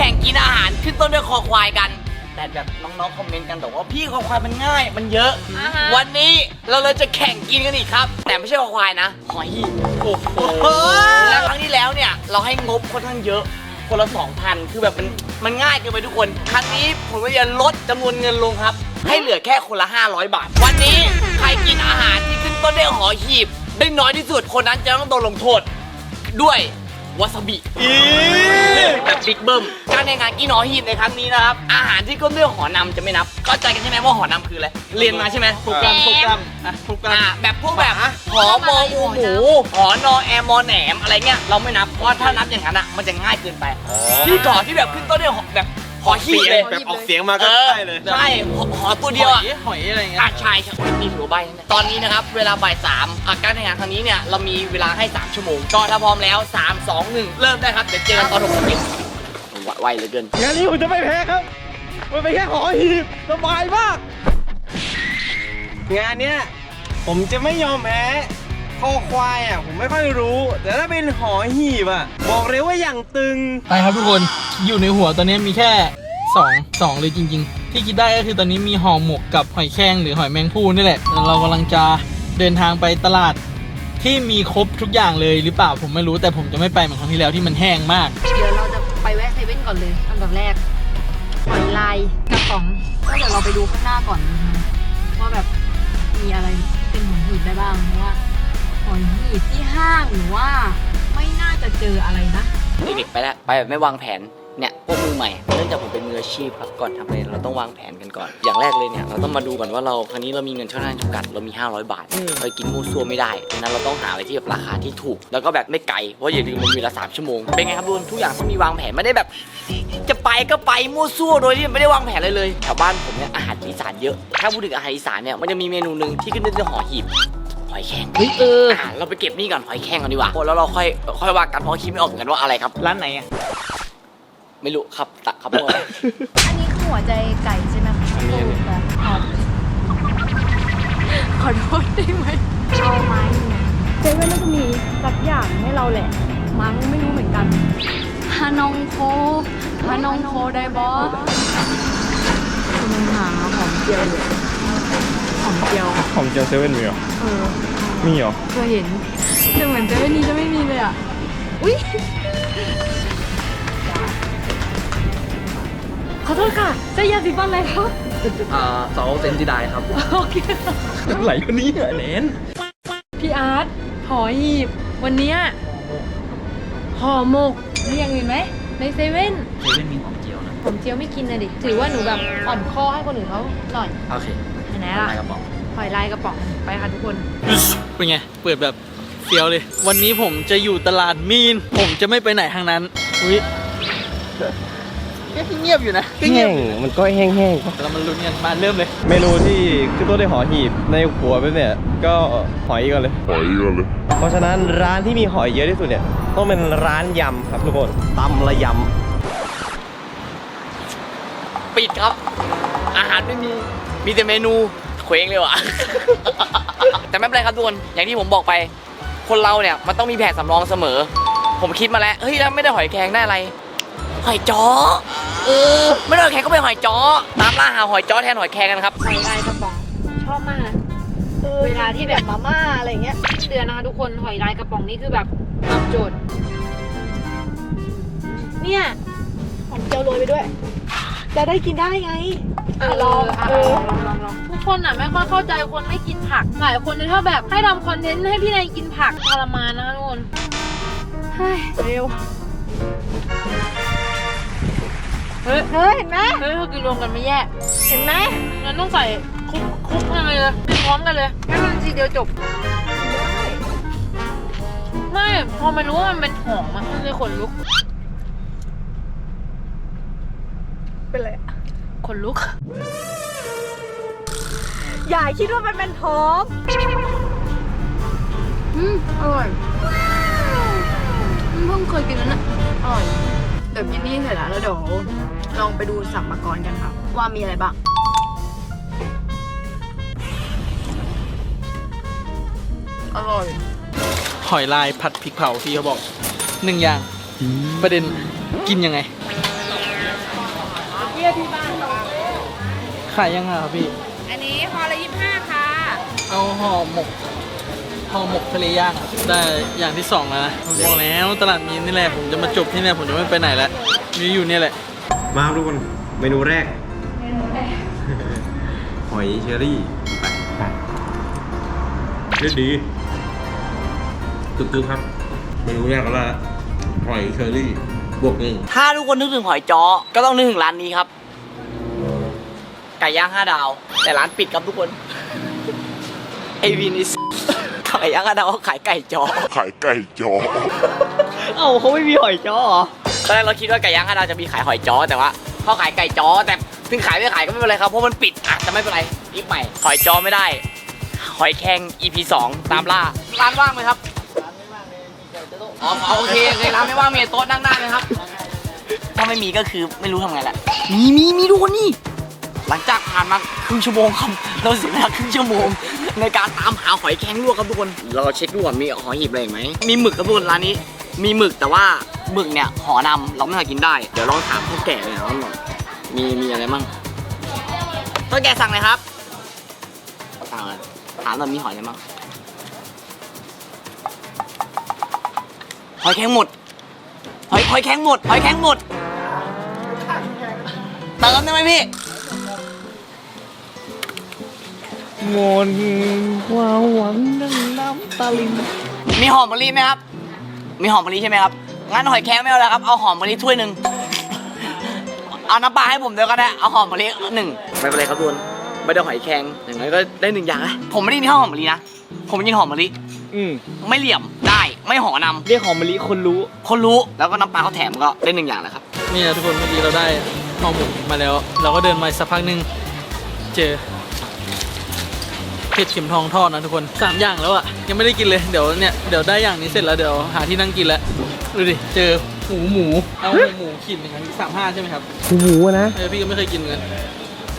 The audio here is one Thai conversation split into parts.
แข่งกินอาหารขึ้นต้นด้วยคอควายกัน แต่แบบน้องๆคอมเมนต์กันบอกว่าพี่คอควายมันง่าย มันเยอะ อ่าฮะ วันนี้เราเลยจะแข่งกินกันอีกครับ แต่ไม่ใช่คอควายนะหอยหีบโอ้โหแล้วครั้งที่แล้วเนี่ยเราให้งบค่อนข้างเยอะคนละ2,000คือแบบมันมันง่ายเกินไปทุกคน ครั้งนี้ผมก็จะลดจำนวนเงินลงครับ ให้เหลือแค่คนละ 500 บาท วันนี้ใครกินอาหารที่ขึ้นต้นด้วยหอยหีบได้น้อยที่สุดคนนั้นจะต้องโดนลงโทษ ด้วย วาซาบิแบบบิ๊กเบิ้มการแข่งขันกินหอหีบในครั้งนี้นะครับ อาหารที่ก้นด้วยหอนำจะไม่นับ เข้าใจกันใช่ไหมว่าหอนำคืออะไร เรียนมาใช่ไหมถูกกรัมถูกกรัมอะถูกกรัมอ่าแบบพวกแบบหอมออูหมูหอนอแอมอแหนมอะไรเงี้ยเราไม่นับ เพราะว่าถ้านับอย่างนั้นอะมันจะง่ายเกินไป ที่ก่อนที่แบบขึ้นต้นด้วยหอแบบ หอหีบเลย แบบออกเสียงมาก็เออได้เลยใช่หอหอตัวเดียวอะหอยอะไรเงี้ย อะใช่ใช่มีหัวใบนั่นแหละตอนนี้นะครับ เวลาบ่ายสามอะการแข่งขันครั้งนี้เนี่ย เรามีเวลาให้ 3 ชั่วโมง ก็ถ้าพร้อมแล้ว 3 2 1 เริ่มได้ครับ เดี๋ยวเจอกันตอนหกโมงเย็นไวเหลือเกิน งานนี้ผมจะไม่แพ้ครับ มันเป็นแค่หอหีบสบายมาก งานเนี้ยผมจะไม่ยอมแพ้ คอควายอะผมไม่ค่อยรู้ แต่ถ้าเป็นหอหีบอะ บอกเลยว่าอย่างตึง ไปครับทุกคนอยู่ในหัวตอนนี้มีแค่สองสองเลยจริง ๆ ที่คิดได้ก็คือตอนนี้มีห่อหมกกับหอยแครงหรือหอยแมงภู่นี่แหละแล้วเรากำลังจะเดินทางไปตลาดที่มีครบทุกอย่างเลยหรือเปล่าผมไม่รู้แต่ผมจะไม่ไปเหมือนครั้งที่แล้วที่มันแห้งมาก เดี๋ยวเราจะไปแวะเซเว่นก่อนเลยอันดับแรกหอยลายกระป๋องก็เดี๋ยวเราไปดูข้างหน้าก่อนนะคะว่าแบบมีอะไรเป็นหอยหีบได้บ้างเพราะว่าห อยหีบที่ห้างหรือว่า ไม่น่าจะเจออะไรนะ เด็กๆไปแล้วไปแบบไม่วางแผนเนี่ยพวกมือใหม่เนื่องจากผมเป็นมืออาชีพครับก่อนทำอะไรเราต้องวางแผนกันก่อน อย่างแรกเลยเนี่ยเราต้องมาดูก่อนว่าเราครั้งนี้เรามีเงินช่องทางจำกัดเรามี 500 บาทเรากินมูซัวไม่ได้ดังนั้นเราต้องหาอะไรที่แบบราคาที่ถูก แล้วก็แบบไม่ไกลเพราะอย่าลืมมันมีเวลา3ชั่วโมงเป็นไงครับทุกคนทุกอย่างต้องมีวางแผนไม่ได้แบบ จะไปก็ไปมั่วซั่วโดยที่ไม่ได้วางแผนเลยเลยแถวบ้านผมเนี่ยอาหารอีสานเยอะ ถ้าพูดถึงอาหารอีสานเนี่ยมันจะมีเมนูหนึ่งที่ขึ้นด้วยหอหีบ หอยแครงเฮ้ยเอออะเราไปเก็บนี่ก่อนหอยแครงกันดีกว่าแล้วเราค่อยค่อยว่ากันเพราะคิดไม่ออกเหมือนกันว่าอะไรครับ ร้านไหนอะไม่รู้ครับตะครับพวกอันนี้คือหัวใจไก่ใช่ไหมคะอันนี้อันนี้แบบอ๋อขอโทษได้ไหมเอาไม้เซเว่นน่าจะมีสักอย่างให้เราแหละ มั้งไม่รู้เหมือนกันฮานองโคฮานองโคได้บอสกำลังหาหอมเจียวอยู่ห อมเจียวผมเจอเซเว่นมีเหรอ เออมีเหรอ เคยเห็นแต่เหมือนเซเว่นนี้จะไม่มีเลยอะ อุ้ยขอโทษค่ะใช้ยาสีฟันอะไรครับอ่าสองเซนจิไดครับ โอเคไหลวันนี้เหรอเนนพี่อาร์ตหอหีบ วันเนี้ยห่อหมกมีอย่างอื่นไหม ในเซเว่น เซเว่นมีหอมเจียวนะ ผมเจียวไม่กินนะดิ ถือว่าหนูแบบอ่อนข้อให้คนอื่นเขาหน่อย โอเค ไหนๆล่ะกระป๋องหอยลายกระป๋องไปค่ะทุกคน เป็นไง เปิดแบบเฟี้ยวเลย วันนี้ผมจะอยู่ตลาดมีน ผมจะไม่ไปไหนทางนั้น อุ้ยก็เงียบอยู่นะก็เงีแห้ยบงมันก็แห้งๆเรามาลุ้นกันมาเริ่มเลย เมนูที่ขึ้นต้นด้วยหอหีบในหัวเป็นเนี่ยก็หอยก่อนเลย หอยก่อนเลย เพราะฉะนั้นร้านที่มีหอยเยอะที่สุดเนี่ยต้องเป็นร้านยำครับทุกคนตำละยปิดครับ อาหารไม่มี มีแต่เมนูเคว้งเลยว่ะ แต่ไม่เป็นไรครับทุกคน อย่างที่ผมบอกไป คนเราเนี่ยมันต้องมีแผนสำรองเสมอ ผมคิดมาแล้ว เฮ้ยถ้าไม่ได้หอยแครงได้อะไร หอยจ้อเออ ไม่ได้หอยแครงก็เป็นหอยจ้อตามล่าหาหอยจ้อแทนหอยแครงกันครับหอยลายกระป๋องชอบมากนะเวลาที่แบบมาม่าอะไรเงี้ยสิ้นเดือนนะคะทุกคนหอยลายกระป๋องนี่คือแบบตอบโจทย์เนี่ยหอมเจียวโรยไปด้วย จะได้กินได้ไงอะลองเออลองลองลองทุกคนอะไม่ค่อยเข้าใจคนไม่กินผักหลายคนเนี่ยถ้าแบบให้ทำคอนเทนต์ให้พี่นายกินผักทรมานนะคะทุกคนเฮ้ยเร็วเฮ้ยเฮ้ยเห็นไหมเฮ้ยเขากินรวมกันไม่แย่เห็นไหมงั้นต้องใส่คลุกคลุกให้เลยกินพร้อมกันเลยให้มันทีเดียวจบไม่พอมันรู้ว่ามันเป็นหอมอะมันเลยขนลุก เป็นไร ขนลุก อย่าคิดว่ามันเป็นท้องอืมอร่อยอืมเพิ่งเคยกินแล้วนะอร่อย เดี๋ยวกินนี่เสร็จแล้วแล้วเดี๋ยวลองไปดูสัมภาระกันค่ะ ว่ามีอะไรบ้างอร่อย หอยลายผัดพริกเผาที่เขาบอกหนึ่งอย่างประเด็นกินยังไง ขายยังไงครับพี่ อันนี้พอละยี่ห้าค่ะ เอาห่อหมกห่อหมกทะเลย่างครับได้อย่างที่สองแล้วนะผมบอกแล้วตลาดมีนนี่แหละผมจะมาจบที่เนี่ยผมจะไม่ไปไหนแล้วมีอยู่เนี่ยแหละ มาครับทุกคนเมนูแรก หอยเชอรี่ไปไปเล่นดีกึบๆครับเมนูแรกก็แล้วหอยเชอรี่บวกหนึ่ง ถ้าทุกคนนึกถึงหอยจ้อก็ต้องนึกถึงร้านนี้ครับ ไก่ย่างห้าดาว แต่ร้านปิดครับทุกคนไอวินิสไก่ย่างห้าดาวเขาขายไก่จ้อขายไก่จอ เอ้าเขาไม่มีหอยจ้อเหรอตอนแรกเราคิดว่าไก่ย่างห้าดาวจะมีขายหอยจ้อแต่ว่าเขาขายไก่จ้อแต่ถึงขายไม่ขายก็ไม่เป็นไรครับเพราะมันปิดอะแต่ไม่เป็นไรรีบใหม่หอยจ้อไม่ได้ หอยแครง EP 2 ตามล่าร้านว่างไหมครับอ๋ออ๋อโอเคโอเคร้านไม่ว่างมีโต๊ะนั่งได้ไหมครับ ถ้าไม่มีก็คือไม่รู้ทำไงแหละมีมีมีดูคนนี่ หลังจากผ่านมาครึ่งชั่วโมงครับเราเสียเวลาครึ่งชั่วโมง ในการตามหาหอยแครงลวกครับทุกคน เราเช็คดูว่ามีหอยหีบอะไรอีกไหมมีหมึกครับทุกคนร้านนี้ มีหมึกแต่ว่าหมึกเนี่ยห่อนำเราไม่สามารถกินได้ เดี๋ยวลองถามผู้แก่เลยนะว่ามีมีอะไรมั่งพ่อแก่สั่งเลยครับสั่งเลยถามหน่อยมีหอยอะไรมั่งหอยแครงหมดหอยหอยแครงหมดหอยแครงหมดเติมได้ไหมพี่ งนความหวังดังน้ำตาลินมีหอมมะลิไหมครับ มีหอมมะลิใช่ไหมครับ งั้นหอยแครงไม่เอาแล้วครับ เอาหอมมะลิถ้วยหนึ่งเอาน้ำปลาให้ผมเดียวก็ได้ เอาหอมมะลิหนึ่งไม่เป็นไรครับทุกคนไม่ได้หอยแครงอย่างน้อยก็ได้หนึ่งอย่างนะผมไม่ได้ยินข้าวหอมมะลินะ ผมยินหอมมะลิ อืมไม่เหลี่ยม ได้ ไม่หอนำเรียกหอมมะลิคนรู้ คนรู้ แล้วก็น้ำปลาเขาแถมก็ได้หนึ่งอย่างแล้วครับ นี่นะทุกคนเมื่อกี้เราได้ห่อหมกมาแล้ว เราก็เดินมาสักพักหนึ่งเจอ เผ็ดเข็มทองทอดนะทุกคนสามอย่างแล้วอะยังไม่ได้กินเลยเดี๋ยวเนี่ยเดี๋ยวได้อย่างนี้เสร็จแล้วเดี๋ยวหาที่นั่งกินแล้วดูดิเจอหมูหมูเอาหมูหมูขีดหนึ่งอันสามห้าใช่ไหมครับหมูนะเออพี่ก็ไม่เคยกินเหมือนกัน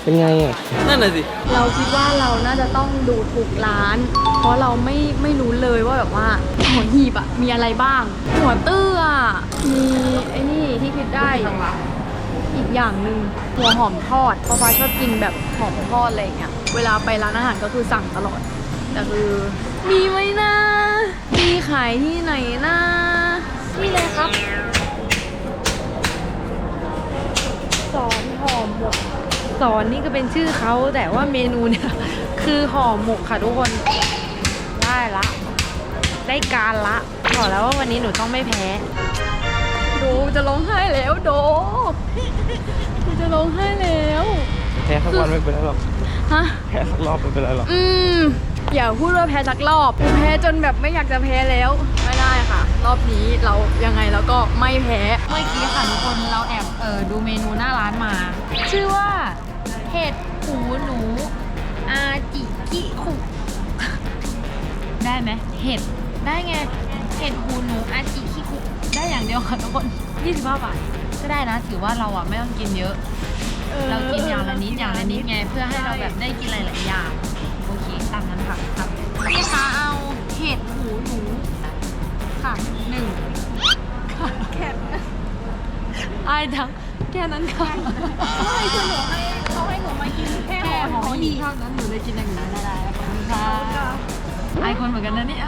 เป็นไงอะนั่นน่ะสิเราคิดว่าเราน่าจะต้องดูทุกร้าน เพราะเราไม่ไม่รู้เลยว่าแบบว่าหัวหีบอะมีอะไรบ้าง หัวตื้ออะมีไอ้นี่ที่คิดได้ อีกอย่างหนึ่งหัวหอมทอดเพราะฟ้าชอบกินแบบหอมทอดอะไรอย่างเงี้ยเวลาไปร้านอาหารก็คือสั่งตลอด แต่คือมีไหมนะมีขายที่ไหนนะมีเลยครับสอนห่อหมกสอนนี่ก็เป็นชื่อเขาแต่ว่าเมนูเนี่ย คือห่อหมกค่ะทุกคนได้ละ ได้การละบอกแล้วว่าวันนี้หนูต้องไม่แพ้โดจะร้องไห้แล้วโด หนูจะร้องไห้แล้ว แพ้สักวันไม่เป็นไรหรอกฮะ แพ้สักรอบไม่เป็นไรหรอก อืม อย่าพูดว่าแพ้สักรอบแพ้จนแบบไม่อยากจะแพ้แล้ว ไม่ได้ค่ะ รอบนี้เรายังไงแล้วก็ไม่แพ้ เมื่อกี้ค่ะทุกคนเราแอบเออดูเมนูหน้าร้านมา ชื่อว่าเห็ดหูหนู อาจิกิคุได้ไหมเห็ดได้ไงเห็ดหูหนูอาจิคิคุได้อย่างเดียวค่ะทุกคน25บาท ก็ได้นะ ถือว่าเราอะไม่ต้องกินเยอะ เรากินอย่างละนิดอย่างละนิดไง เพื่อให้เราแบบได้กินหลายๆอย่างโอเคตามนั้นค่ะครับพี่คะเอาเห็ดหูหนูค่ะหนึ่งแค่อายจังแค่นั้นค่ะไม่คือหนูให้เขาให้หนูมากินแค่หอหีเท่านั้นหนูเลยกินอย่างนั้นได้ขอบคุณค่ะอายคนเหมือนกันนะเนี่ย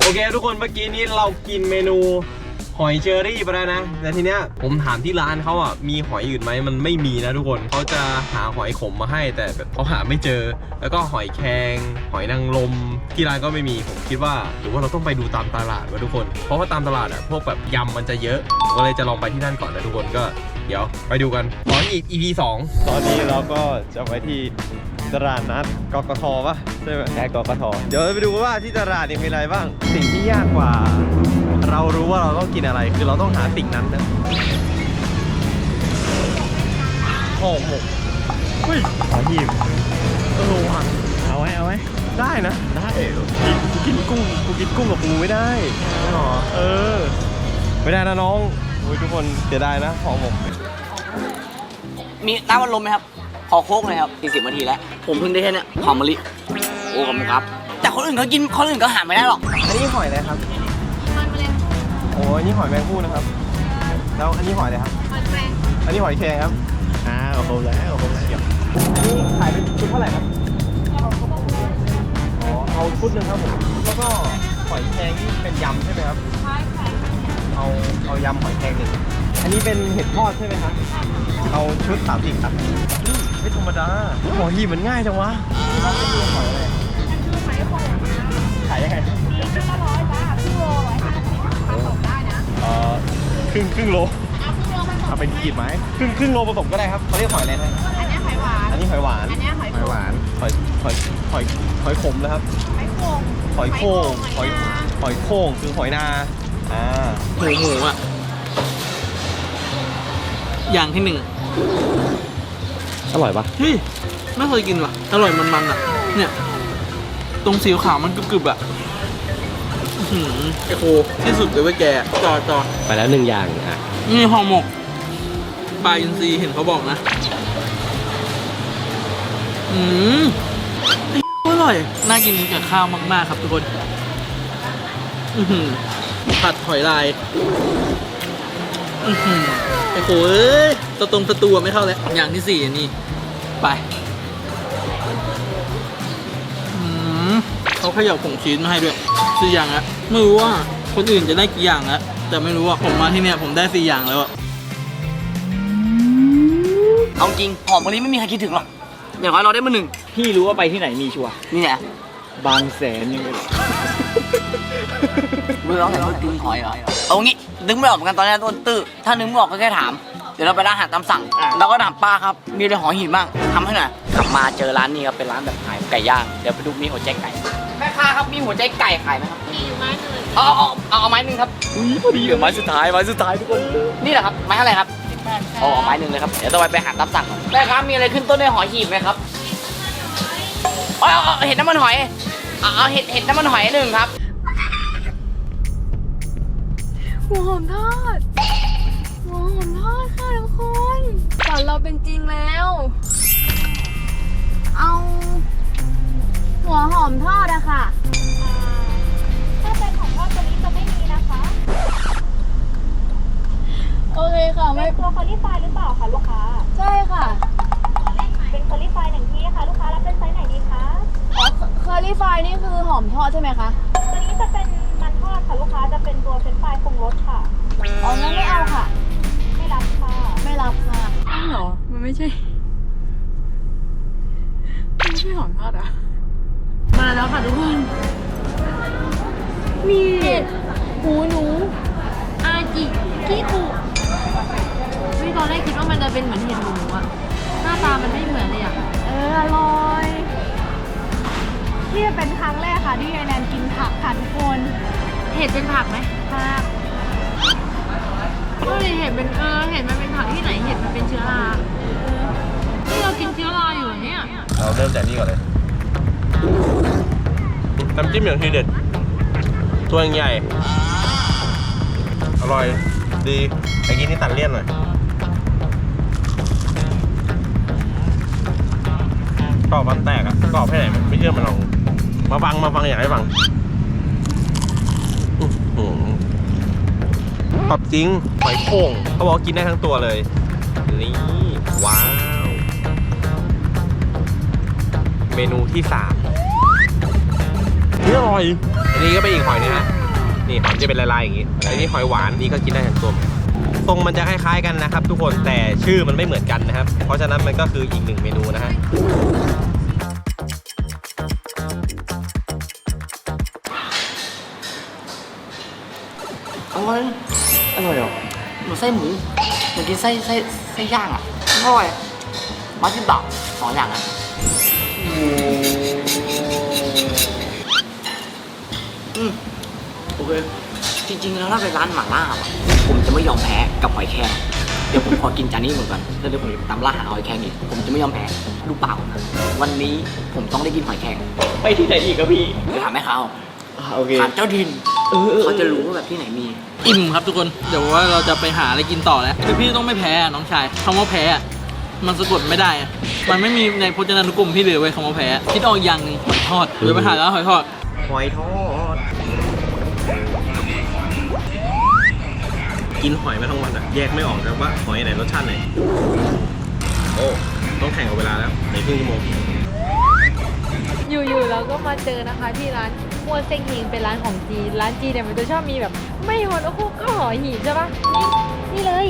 โอเค ทุกคนเมื่อกี้นี้เรากินเมนู หอยเชอรี่ไปแล้วนะแต่ทีเนี้ยผมถามที่ร้านเขาอะมีหอยอื่นไหมมันไม่มีนะทุกคนเขาจะหาหอยขมมาให้แต่แบบเขาหาไม่เจอ แล้วก็หอยแครงหอยนางรมที่ร้านก็ไม่มีผมคิดว่าหรือว่าเราต้องไปดูตามตลาดวะทุกคน เพราะว่าตามตลาดอะพวกแบบยำมันจะเยอะผมก็เลยจะลองไปที่นั่นก่อนนะทุกคนก็เดี๋ยวไปดูกันตอนอีก EP 2ตอนนี้เราก็จะไปที่ตลาดนัดกกทป่ะใช่ไหมแค่กกทเดี๋ยวไปดูว่าที่ตลาดเนี่ยมีอะไรบ้าง สิ่งที่ยากกว่า เรารู้ว่าเราต้องกินอะไร คือเราต้องหาสิ่งนั้นนะห่อหมกเฮ้ยหอหีบเออว่ะเอาไหมเอาไหมได้นะ ได้กูกินกุ้งกูกินกุ้งกับปูไม่ได้หรอเออ ไม่ได้นะน้องโอ้ยทุกคนเสียดายนะห่อหมกมีน้ำมันลมไหมครับ ขอโค้กหน่อยครับ40นาทีแล้ว ผมเพิ่งได้แค่เนี้ยหอมมะลิ โอ้ขอบคุณครับ แต่คนอื่นเขากิน คนอื่นก็หาไม่ได้หรอก อันนี้หอยอะไรครับโอ้ยอันนี้หอยแมงผู้นะครับ แล้วอันนี้หอยอะไรครับอันนี้หอยแครงครับอ้าวครบแล้วครบแล้วนี่ขายเป็นชุดเท่าไหร่ครับอ๋อเอาชุดหนึ่งครับผมแล้วก็หอยแครงนี่เป็นยำใช่ไหมครับ ใช่ค่ะเอาเอายำหอยแครงหนึ่งอันนี้เป็นเห็ดทอดใช่ไหมครับ เอาชุดสามสิบครับนี่ไม่ธรรมดาหอยหีบมันง่ายจังวะนี่ครับเป็นหอยอะไรขายยังไงเอครึ่งครึ่งโลเอาเป็นขีดไหมครึ่งครึ่งโลผสมก็ได้ครับเขาเรียกหอยอะไรนะอันนี้หอยหวาน อันนี้หอยหวานอันนี้หอยหอยหวานหอยหอยหอยหอยขมแล้วครับ หอยโข่งหอยโข่งหหออยยนาหอยโข่งคือหอยนาอ่าหมูหมูอะ อย่างที่หนึ่งอร่อยปะเฮ้ยไม่เคยกินว่ะ อร่อยมันๆอะ เนี่ย ตรงสีขาวมันกรึบๆอะอื้อ หือไอโคที่สุดเลยเว้ยแกจอจอไปแล้วหนึ่งอย่างอะนี่ห่อหมกปลาอินทรีเห็นเขาบอกนะ อืมไอ้อร่อย น่ากินกับข้าวมาก ๆ ครับทุกคน อือหือผัดหอยลาย อือหือไอ้โหเอ้ยตะตรงประตูอะไม่เข้าแล้ว อย่างที่สี่อันนี้ไปอืมเขาเขย่าผงชีสมาให้ด้วย สี่อย่างละไม่รู้ว่าคนอื่นจะได้กี่อย่างละแต่ไม่รู้ว่าผมมาที่เนี่ยผมได้สี่อย่างแล้วอะเอาจริงหอมคนนี้ไม่มีใครคิดถึงหรอกอย่างน้อยเราได้มาหนึ่งพี่รู้ว่าไปที่ไหนมีชัวร์นี่ไงบางแสนยังไงมือเราแต่มือดึงหอยเหรอเอางี้นึกไม่ออกเหมือนกันตอนนี้ต้นตื้อถ้านึกไม่ออกก็แค่ถาม เดี๋ยวเราไปร้านอาหารตามสั่งเราก็ถามป้าครับ มีอะไรหอยหินบ้างทำให้หน่อยกลับมาเจอร้านนี้ครับเป็นร้านแบบขายไก่ย่างเดี๋ยวไปดูมีหัวใจไก่แม่ ค้าครับมีหัวใจไก่ขายไหมครับมีอยู่ไม้หนึ่งเอาเอาเอาเอาไม้หนึ่งครับอุ้ยพอดีเลยไม้สุดท้ายไม้สุดท้ายทุกคนนี่แหละครับไม้เท่าไหร่ครับอ๋อไม้หนึ่งเลยครับเดี๋ยวต้องไปไปหาตามสั่งก่อนแม่ค้ามีอะไรขึ้นต้นด้วยหอยหีบไหมครับเอาเอาเอาเห็ดน้ำมันหอยเอาเอาเห็ดเห็ดน้ำมันหอยหนึ่งครับหัวหอมทอดหัวหอมทอดค่ะทุกคนฝันเราเป็นจริงแล้ว เอา หัวหอมทอดอะค่ะ ถ้าเป็นของทอดตัวนี้จะไม่มีนะคะโอเคค่ะไม่เป็นตัวคอลี่ไฟหรือเปล่าคะลูกค้า ใช่ค่ะเป็นคอลี่ไฟหนึ่งที่ค่ะลูกค้ารับเป็นไซส์ไหนดีคะ อ๋อเคอรี่ไฟนี่คือหอมทอดใช่ไหมคะ ตัวนี้จะเป็นมันทอดค่ะลูกค้าจะเป็นตัวเฟรนช์ฟรายปรุงรสค่ะ อ๋องั้นไม่เอาค่ะ ไม่รับค่ะ ไม่รับค่ะอ้าวเหรอ มันไม่ใช่ มันไม่ใช่หอมทอดอะ มาแล้วค่ะทุกคน มีเห็ดหูหนู อาจิกี้กุเฮ้ยตอนแรกคิดว่ามันจะเป็นเหมือนเห็ดหูหนูอะหน้าตามันไม่เหมือนเลยอะเอออร่อยนี่เป็นครั้งแรกค่ะที่ยายแนนกินผักค่ะทุกคนเห็ดเป็นผักไหมผักก็เลยเห็ดเป็นเออเห็ดมันเป็นผักที่ไหนเห็ดมันเป็นเชื้อราเออนี่เรากินเชื้อราอยู่เหรอเนี่ย เราเริ่มจากนี่ก่อนเลย น้ำจิ้มอย่างทีเด็ด ตัวใหญ่ อร่อย ดีไอ้กินนี่ตัดเลี่ยนหน่อย กรอบมันแตกอะกรอบแค่ไหนไม่เชื่อมันลอง มาฟังมาฟังอยากให้ฟังอกรอบจริงหอยโข่งเขาบอกกินได้ทั้งตัวเลย นี่ ว้าว เมนูที่สาม นี่อร่อย อันนี้ก็เป็นอีกหอยนะฮะ นี่หอยจะเป็นลายๆอย่างงี้อันนี้หอยหวานนี่ก็กินได้ทั้งตัวเหมือนกันทรงมันจะคล้ายๆกันนะครับ ทุกคนแต่ชื่อมันไม่เหมือนกันนะครับ เพราะฉะนั้นมันก็คืออีกหนึ่งเมนูนะฮะอร่อยอร่อยเหรอเหมือนไส้หมูเหมือนกินไส้ไส้ไส้ย่างอะอร่อยมาที่บาทสองอย่างอะ โอเคจริงๆแล้วถ้าเป็นร้านหม่าล่าอะผมจะไม่ยอมแพ้กับหอยแครงเดี๋ยวผมขอกินจานนี้เหมือนกันแล้วเดี๋ยวผมจะตามล่าหาหอยแครงอีกผมจะไม่ยอมแพ้ลูกเปล่านะวันนี้ผมต้องได้กินหอยแครงไปที่ไหนอีกครับพี่ไปถามแม่ค้าเอาอ่าโอเคถามเจ้าถิ่นเออเออเขาจะรู้ว่าแบบที่ไหนมี อิ่มครับทุกคนเดี๋ยวว่าเราจะไปหาอะไรกินต่อแล้วคือพี่ต้องไม่แพ้อะน้องชายคำว่าแพ้อะมันสะกดไม่ได้อะมันไม่มีในพจนานุกรมพี่เลยเว้ยคำว่าแพ้คิดออกอย่างหนึ่งหอยทอดเดี๋ยวไปหาร้านหอยทอดหอยทอด กินหอยมาทั้งวันอะแยกไม่ออกนะว่าหอยไหนรสชาติไหนอ้ ต้องแข่งกับเวลาแล้วในครึ่งชั่วโมง อยู่ๆเราก็มาเจอนะคะที่ร้านมัวเซ็งเฮงเป็นร้านของจีน ร้านจีนเนี่ยมันจะชอบมีแบบ ไม่หอนโอ้โหก็หอหีบใช่ปะนี่นี่เลย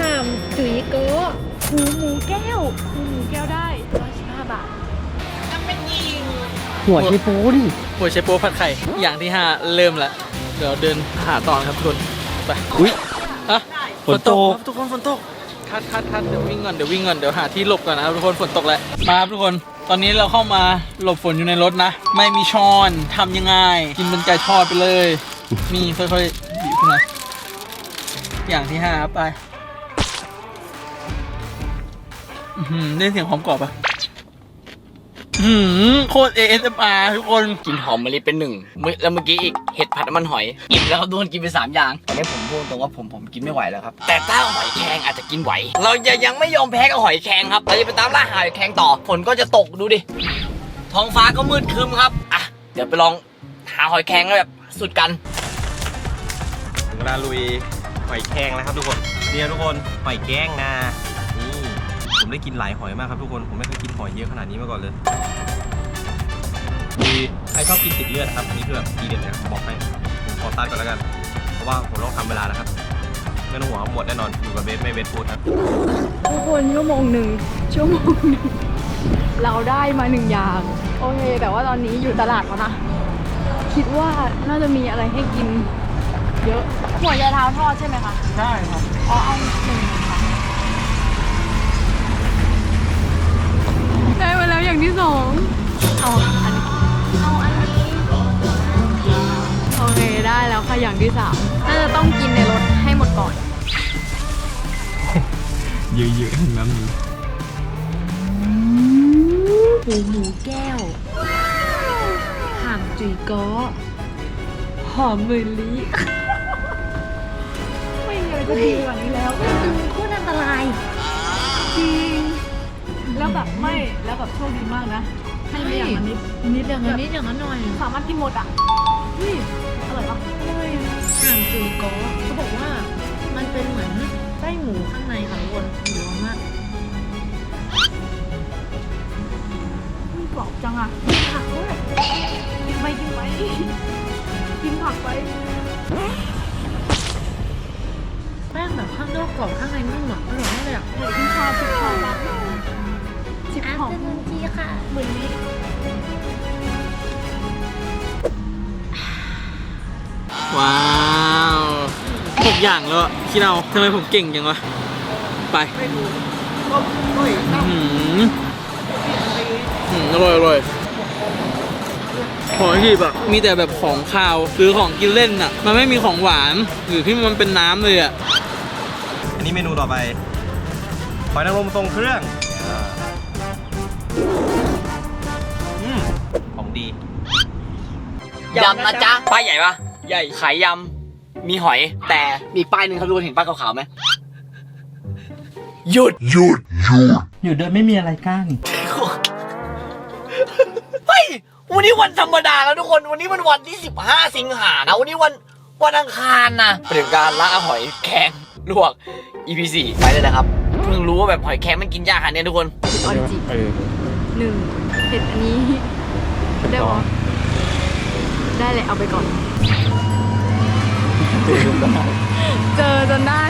ห่ามจุ๋ยโก้หูหมูแก้วหูหมูแก้วได้ร้อยสิบห้าบาทหัวใช้ปูดิหัวไชโป๊ผัดไข่อย่างที่ห้าเริ่มละเดี๋ยวเดินหาต่อนะครับทุกคน ไปอุ้ยอะฝนตกครับทุกคนฝนตกคัดคัดคัดเดี๋ยววิ่งก่อนเดี๋ยววิ่งก่อนเดี๋ยวหาที่หลบก่อนนะครับทุกคนฝนตกแล้วมาครับทุกคน ตอนนี้เราเข้ามาหลบฝนอยู่ในรถนะ ไม่มีช้อนทำยังไง กินเป็นไก่ทอดไปเลย มีค่อยๆบีบขึ้นมาอย่างที่ห้าครับไปอื้อหือได้เสียงหอมกรอบปะอื้อ หือโคตร ASMR ทุกคนกินหอมมะลิเป็นหนึ่งมื้อแล้วเมื่อกี้อีกเห็ดผัดน้ำมันหอยอิ่มแล้วครับทุกคนกินไปสามอย่างตอนนี้ผมพูดตรงว่าผมผมกินไม่ไหวแล้วครับ แต่ถ้าหอยแครงอาจจะกินไหว เราจะยังไม่ยอมแพ้กับหอยแครงครับเราจะไปตามล่าหาหอยแครงต่อฝนก็จะตกดูดิท้องฟ้าก็มืดครึ้มครับอะเดี๋ยวไปลองหาหอยแครงแบบสุดกันถึงเวลาลุยหอยแครงแล้วครับทุกคนเนี่ยทุกคนหอยแกงนะนี่ ผมได้กินหลายหอยมากครับทุกคน ผมไม่เคยกินหอยเยอะขนาดนี้มาก่อนเลยมีใครชอบกินติดเลือดครับอันนี้คือแบบทีเด็ดเลยนะผมบอกให้ผมขอตัดก่อนแล้วกัน เพราะว่าผมต้องทำเวลานะครับ ไม่ต้องห่วงครับหมดแน่นอน อยู่กับเบสไม่เบสฟูดครับ ทุกคนชั่วโมงหนึ่งชั่วโมงหนึ่งเราได้มาหนึ่งอย่าง โอเค แต่ว่าตอนนี้อยู่ตลาดแล้วนะ คิดว่าน่าจะมีอะไรให้กิน เยอะหัวใจเท้าทอดใช่ไหมคะใช่ครับ อ๋อเอาหนึ่ง อย่างที่สองเอาอันนี้เอาอันนี้โอเคได้แล้วค่ะอย่างที่สามน่าจะต้องกินในรถให้หมดก่อน เยอะๆทั้งนั้นหูหมูแก้วห่างจุยก้อหอมมือลิไม่มีอะไรจะดีกว่านี้แล้วโคตรอันตรายจริง แล้วแบบไม่แล้วแบบโชคดีมากนะให้ไม่อย่างละนิดนิดอย่างนั้นนิดอย่างนั้นหน่อยสามารถกินหมดอะเฮ้ยอร่อยปะอร่อยห่างจุยก้อเขาบอกว่ามันเป็นเหมือนไส้หมูข้างในค่ะทุกคนหมูมากมันกรอบจังอะกินผักด้วยกินไปกินไปกินผักไปแป้งแบบข้างนอกกรอบข้างในนุ่มอะอร่อยมากเลยอะเดี๋ยวกินข้าวสิบข้าวบ้าง สิบอาของเซนจีค่ะเหมือนนี้ว้าวหกอย่างแล้วอะคิดเอาทำไมผมเก่งจังวะ ไปอื้อหืออื้ออร่อยอร่อยหอยหีบอะมีแต่แบบของคาวหรือของกินเล่นอะมันไม่มีของหวานหรือที่มันเป็นน้ำเลยอะอันนี้เมนูต่อไปหอยนางรมทรงเครื่อง ยำนะจ๊ะป้ายใหญ่ปะใหญ่ขายยำมีหอย แต่มีป้ายหนึ่งครับทุกคนเห็นป้ายขาวๆไหมหยุดอยู่โดยไม่มีอะไรกั้นเฮ้ยวันนี้วันธรรมดาแล้วทุกคนวันนี้มันวันที่ 15 สิงหานะวันนี้วันวันอังคารนะเป็นการล่าหอยแครงลวก EP 4ไปเลยนะครับเพิ่งรู้ว่าแบบหอยแครงมันกินยากขนาดเนี้ยทุกคนออริจิหนึ่งเผ็ดอันนี้ได้ปะ ได้เลยเอาไปก่อน เจอจนได้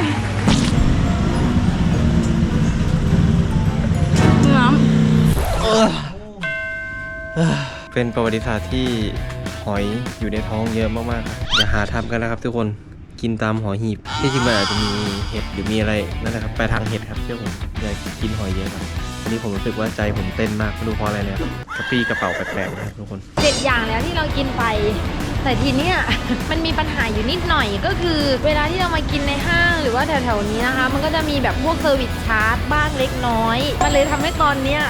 น้ำเป็นประวัติศาสตร์ที่หอยอยู่ในท้องเยอะมากๆครับอย่าหาทำกันนะครับทุกคนกินตามหอยหีบที่จริงมันอาจจะมีเห็ดหรือมีอะไรนั่นแหละครับไปทางเห็ดครับเชื่อผมอย่ากินหอยเยอะครับ วันนี้ผมรู้สึกว่าใจผมเต้นมากไม่รู้เพราะอะไรเลยครับกระปี้กระเป๋าแปลกๆนะครับทุกคน เจ็ดอย่างแล้วที่เรากินไป แต่ทีเนี้ย มันมีปัญหาอยู่นิดหน่อยก็คือ เวลาที่เรามากินในห้างหรือว่าแถวๆนี้นะคะ มันก็จะมีแบบพวกเซอร์วิสชาร์จบ้างเล็กน้อย มันเลยทำให้ตอนเนี้ย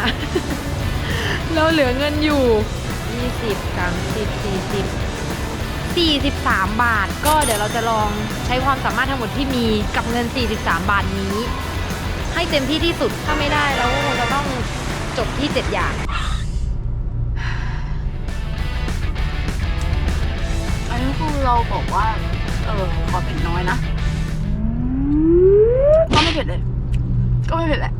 เราเหลือเงินอยู่ 20 30 40 43 บาท ก็เดี๋ยวเราจะลองใช้ความสามารถทั้งหมดที่มีกับเงิน 43 บาทนี้ ให้เต็มที่ที่สุดถ้าไม่ได้แล้วคงจะต้องจบที่ 7 อย่างอันนี้คือเราบอกว่า เออขอเผ็ดน้อยนะก็ไม่เผ็ดเลย ก็ไม่เผ็ดแหละ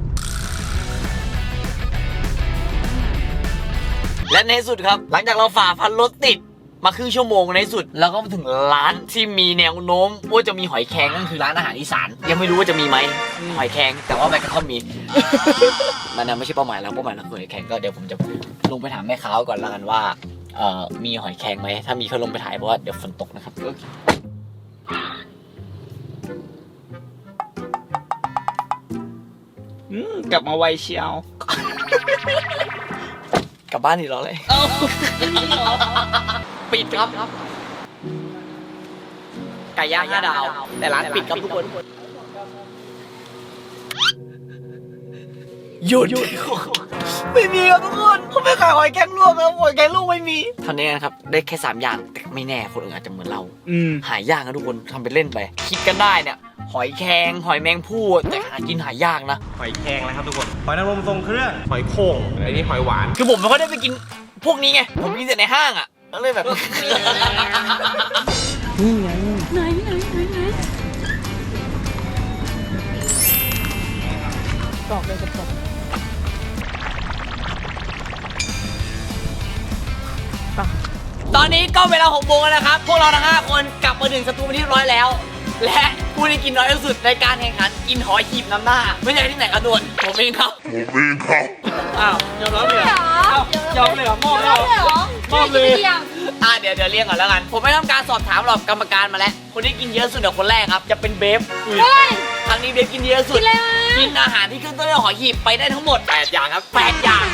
และในสุดครับ หลังจากเราฝ่าฟันรถติด มาครึ่งชั่วโมงในสุดเราก็มาถึงร้านที่มีแนวโน้มว่าจะมีหอยแครงนั่นคือร้านอาหารอีสาน ยังไม่รู้ว่าจะมีไหมหอยแครงแต่ว่าใบกระท่อมมี มันนะไม่ใช่เป้าหมายเราเป้าหมายเราคือหอยแครงก็เดี๋ยวผมจะลงไปถามแม่ค้าก่อนแล้วกันว่าเอ่อมีหอยแครงไหมถ้ามีก็ลงไปถ่ายเพราะว่าเดี๋ยวฝนตกนะครับกลับมาไวเชียว กลับบ้านอีกแล้วเลยปิดครับไก่ย่างห้าดาว แต่ร้านปิดครับทุกคน หยุด ไม่มีครับทุกคนเขาไม่ขายหอยแครงลวกครับหอยแครงลวกไม่มีทำนี้นะครับ ได้แค่สามอย่างแต่ไม่แน่คนอื่นอาจจะเหมือนเรา อืมหายากนะทุกคนทำเป็นเล่นไป คิดกันได้เนี่ย หอยแครงหอยแมงผู้แต่หากินหายากนะ หอยแครงนะครับทุกคน หอยนางรมทรงเครื่อง หอยโข่งอันนี้หอยหวาน คือผมไม่ค่อยได้ไปกินพวกนี้ไง ผมกินแต่ในห้างอะก็เลยแบบไหนไหนไหนไหนกรอบเลยกรอบ ตอนนี้ก็เวลา6โมงแล้วนะครับ พวกเราทั้ง5คนกลับมาถึงสตูเป็นที่เรียบร้อยแล้ว และผู้ที่กินน้อยที่สุดในการแข่งขันกินหอยขีบน้ำหน้า ไม่ใช่ที่ไหนกระโดวนผมเองครับ อ้าวยอมรับเลยเหรออ้าวยอมเลยเหรอมอบเลยเหรอเหรอมอบเลยอะเดี๋ยวเดี๋ยวเรียกก่อนแล้วกัน ผมไม่ทำการสอบถามหรอกกรรมการมาแล้ว คนที่กินเยอะสุดเดี๋ยวคนแรกครับ จะเป็นเบฟเฮ้ยครั้งนี้เบฟกินเยอะสุดกินอะไรมา กินอาหารที่ขึ้นต้นด้วยหอยขีบไปได้ทั้งหมด 8 อย่างครับ 8 อย่าง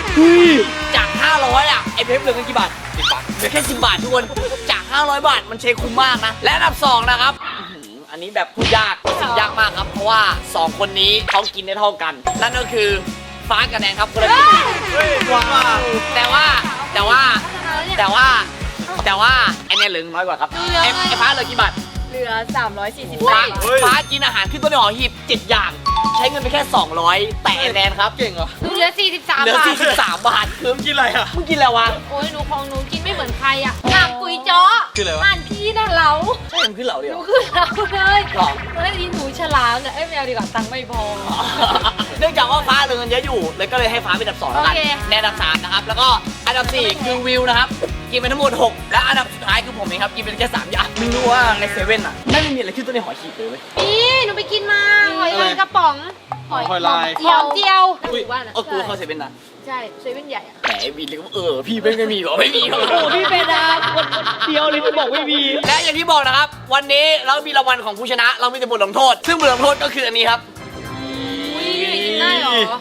จาก 500 อะ ไอ้เบฟเหลือเงินกี่บาท10บาทเหลือแค่ 10 บาททุกคน จาก 500 บาทมันเชคคุ้มมากนะ และอันดับ 2 นะครับอื้อหืออันนี้แบบพูดยากรู้สึกยากมากครับ เพราะว่า 2 คนนี้เขากินได้เท่ากัน นั่นก็คือฟ้ากับแนนครับคนละครึ่งเฮ้ยว้าวแต่ว่าแต่ว่า แต่ว่า แต่ว่าไอเนี่ยเหลือน้อยกว่าครับ ไอไอฟ้าเหลือกี่บาท เหลือ 340ฟ้าบาทฟ้ากินอาหารขึ้นต้นด้วยหอหีบเจ็ดอย่าง ใช้เงินไปแค่ 200 แต่ไอแนนครับเก่งเหรอหนูเหลือ 43เหลือบาท 43 บาทคือกินอะไรอะ มึงกินอะไรวะ โอ้ยหนูของหนูกินไม่เหมือนใครอะหนักกุยจ้อคืออะไรวะอ่านพี่น่ะเหลาใช่มันขึ้นเหล่าเดีหยว นูคือเหลาเลยหรอตอนแรกยินหนูฉลามเนี่ยเอ้ยไม่เอาดีกว่าตังค์ไม่พอ เนื่องจากว่าฟ้าเหลือเงินเยอะอยู่เลยก็เลยให้ฟ้าเป็นอันดับสองแล้วกันโอเคในอันดับสามนะครับแล้วก็อันดับสี่คือวิวนะครับ กินไปทั้งหมด6และอันดับสุดท้ายคือผมเองครับ กินไปแค่สามอย่างมึงรู้ว่าในเซเว่นอะไม่มีอะไรขึ้นต้นในหอหีบเลยเว้ย นี่หนูไปกินมาหอยอะไรลายกระป๋องหอยลาย หอมเจียวอุ้ยหมู่บ้านอะเออกูเข้าเซเว่นนะใช่เซเว่นใหญ่อะแหมวีเลยก็เออพี่ไม่ไม่มีหรอไม่มีหรอ โอ้พี่เป็นอะคนเดียวเลยที่บอกไม่มี และอย่างที่บอกนะครับ วันนี้เรามีรางวัลของผู้ชนะ เรามีแต่บทลงโทษ ซึ่งบทลงโทษก็คืออันนี้ครับ อุ้ยกินได้เหรอ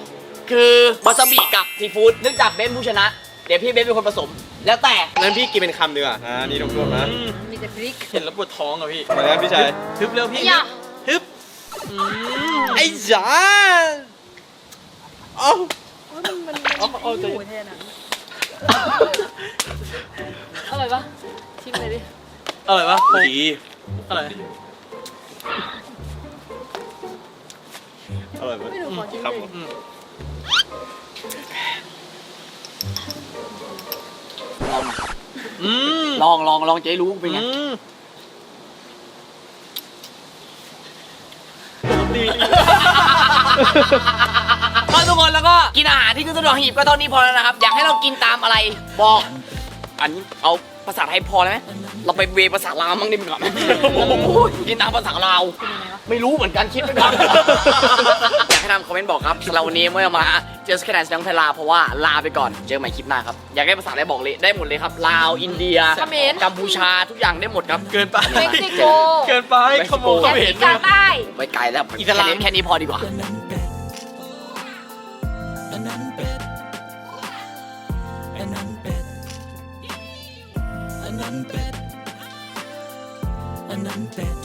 คือวาซาบิกับซีฟู้ดเนื่องจากเบนผู้ชนะ เดี๋ยวพี่เบนเป็นคนผสม แล้วแต่งั้นพี่กินเป็นคำดีกว่าอ่านี่ทุกคนนะมีแต่พริกเห็นแล้วปวดท้องอะพี่มาแล้วพี่ชายทึบเร็วพี่อย่าทึบไอ้จ๋าเอ้าเอาเอาใจอร่อยปะชิมเลยดิ อร่อยปะดีอร่อยอร่อยไหมไม่ดูขอชิมครับเลย อืมอืมลองลองลองจะได้รู้เป็นไง อืมก็ทุกคนแล้วก็กินอาหารที่ขึ้นต้นดอกหีบก็เท่านี้พอแล้วนะครับ อยากให้เรากินตามอะไรบอก อันนี้เอา ภาษาไทยพอแล้วไหมเราไปเวภาษาลาวมั่งดีกว่าไหมกินตามภาษาลาวไม่รู้เหมือนกันคิดไปก่อนอยากให้ทำคอมเมนต์บอกครับสำหรับวันนี้เมื่อมาเจอสแคนแสดงไทยลาวเพราะว่าลาไปก่อนเจอใหม่คลิปหน้าครับอยากได้ภาษาอะไรบอกเลยได้หมดเลยครับลาวอินเดียเขมรกัมพูชาทุกอย่างได้หมดครับเกินไปเม็กซิโกเกินไปขโมยแอฟริกาใต้ไปไกลแล้วอิสลามแค่นี้แค่นี้พอดีกว่า antes.